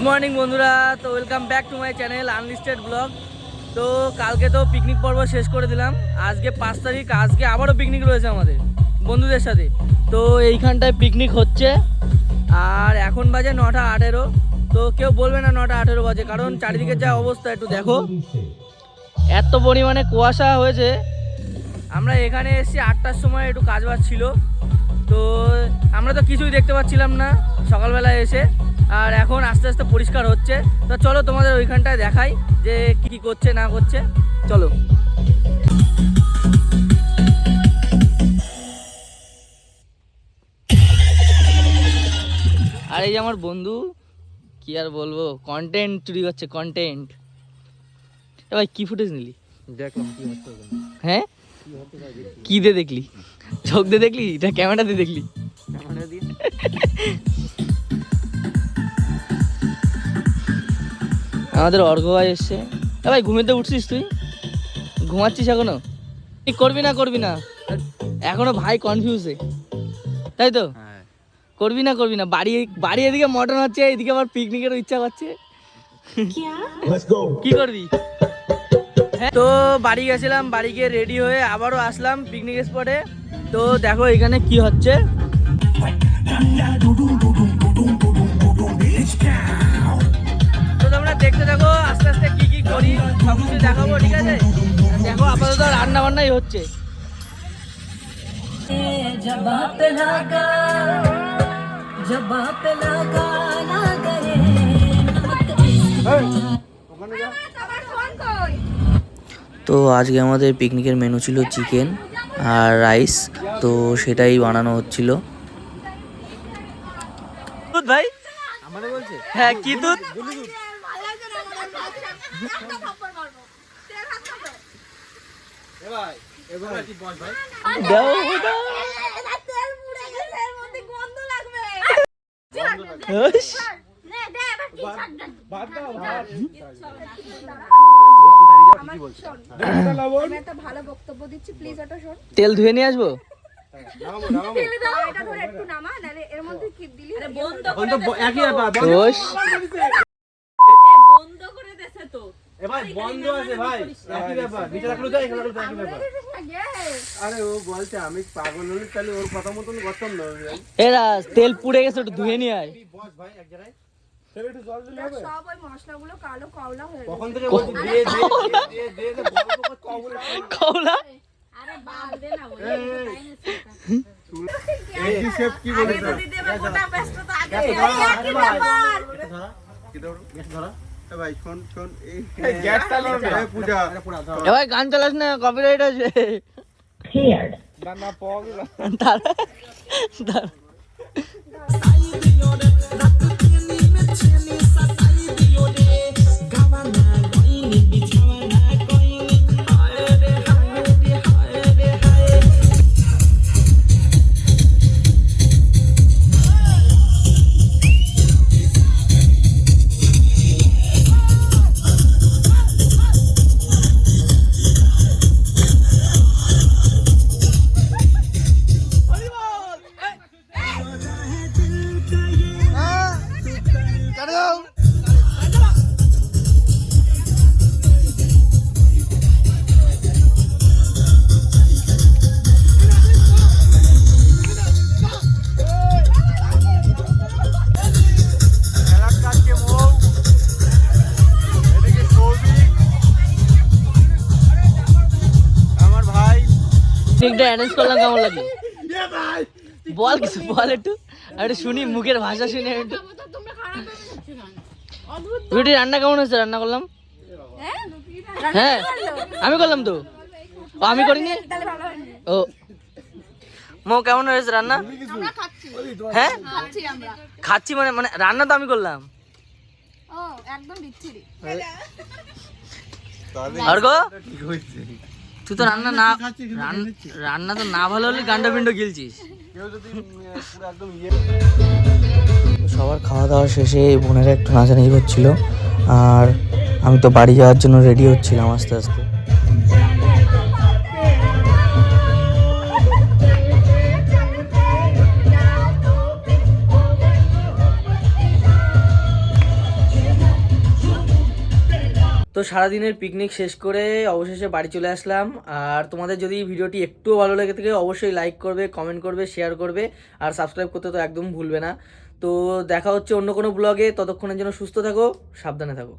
Good morning বন্ধুরা। তো welcome back to my channel unlisted blog তো কালকে তো পিকনিক পর্ব শেষ করে দিলাম। আজকে পাঁচ তারিখ, আজকে আবারও পিকনিক রয়েছে আমাদের, বন্ধুদের সাথে। তো এইখানটায় পিকনিক হচ্ছে। আর এখন বাজে নটা আঠেরো। তো কেউ বলবে না নটা আঠেরো বাজে, কারণ চারিদিকে যা অবস্থা, একটু দেখো। এত পরিমাণে কুয়াশা হয়েছে। আমরা এখানে এসেছি আটটার সময় একটু কাজ বাজ ছিল। তো আমরা তো কিছুই দেখতে পাচ্ছিলাম না সকালবেলা এসে। আর এখন আস্তে আস্তে পরিষ্কার হচ্ছে। তো চলো তোমাদের ওইখানটায় দেখাই যে কি কি করছে না করছে। চলো। আর এই যে আমার বন্ধু কি আর বলব? কন্টেন্ট চুরি করছে কন্টেন্ট এ ভাই কি ফুটেজ নিলি? দেখলাম কি হচ্ছে হ্যাঁ? কি দিয়ে দেখলি? চোখ দিয়ে দেখলি? এটা ক্যামেরা দিয়ে দেখলি? ক্যামেরা দিয়ে? আমাদের অর্ঘ ভাই এসছে। এ ভাই ঘুমিতে উঠছিস তুই? ঘুমাচ্ছিস এখনও? কি করবি না করবি না? এখনও ভাই কনফিউজে তাই তো? হ্যাঁ। করবি না করবি না? বাড়ি বাড়ি এদিকে মটন হচ্ছে এদিকে আবার পিকনিকের ইচ্ছা করছে। কি করবি? হ্যাঁ, তো বাড়ি গেছিলাম বাড়ি গিয়ে রেডি হয়ে আবারও আসলাম পিকনিক স্পটে তো দেখো এখানে কি হচ্ছে। দেখো আপাতত রান্না বান্নাই হচ্ছে তো আজকে আমাদের পিকনিকের মেনু ছিল চিকেন আর রাইস তো সেটাই বানানো হচ্ছিল। ভাই? হ্যাঁ কি দুধ। তেল ধুয়ে নিয়ে আসব? নামাবো নামাবো। এ ভাই বন্ধ আছে ভাই। একই ব্যাপার নিচে রাখল যাই এখানে রাখল একই ব্যাপার। আরে ও বলছে আমি পাগল হলে তাহলে ওর কথা মতন করতাম না তেল পুড়ে গেছে একটু ধুয়ে নিয়ে আয়। বস ভাই এক জায়গায়। কি ধরা। গ্যাস ভাই শোন শোন এই গ্যাসটা লড়বে এই পূজা। এ ভাই গান চালাস না কপিরাইট আছে। না না পাওয়া গেল। অ্যারেঞ্জ করলাম কেমন বল কিছু বল একটু। আর একটু শুনি মুখের ভাষা শুনে একটু। রুটি রান্না কেমন হয়েছে? রান্না করলাম? হ্যাঁ? আমি করলাম তো। ও আমি করিনি? ও। মো কেমন হয়েছে রান্না? হ্যাঁ? খাচ্ছি মানে মানে রান্না তো আমি করলাম। ও একদম তুই তো রান্না না রান- রান্না তো না ভালো হলে গান্ডা পিন্ড গিলছিস। সবার খাওয়া দাওয়া শেষে বোনেরা একটু নাচানাচি করছিল আর আমি তো বাড়ি যাওয়ার জন্য রেডি হচ্ছিলাম আস্তে আস্তে। তো সারাদিনের পিকনিক শেষ করে অবশেষে বাড়ি চলে আসলাম। আর তোমাদের যদি ভিডিওটি একটুও ভালো লেগে থাকে, অবশ্যই লাইক করবে কমেন্ট করবে শেয়ার করবে, আর সাবস্ক্রাইব করতে তো একদম ভুলবে না। তো দেখা হচ্ছে অন্য কোনো ব্লগে ততক্ষণের জন্য সুস্থ থাকো, সাবধানে থাকো।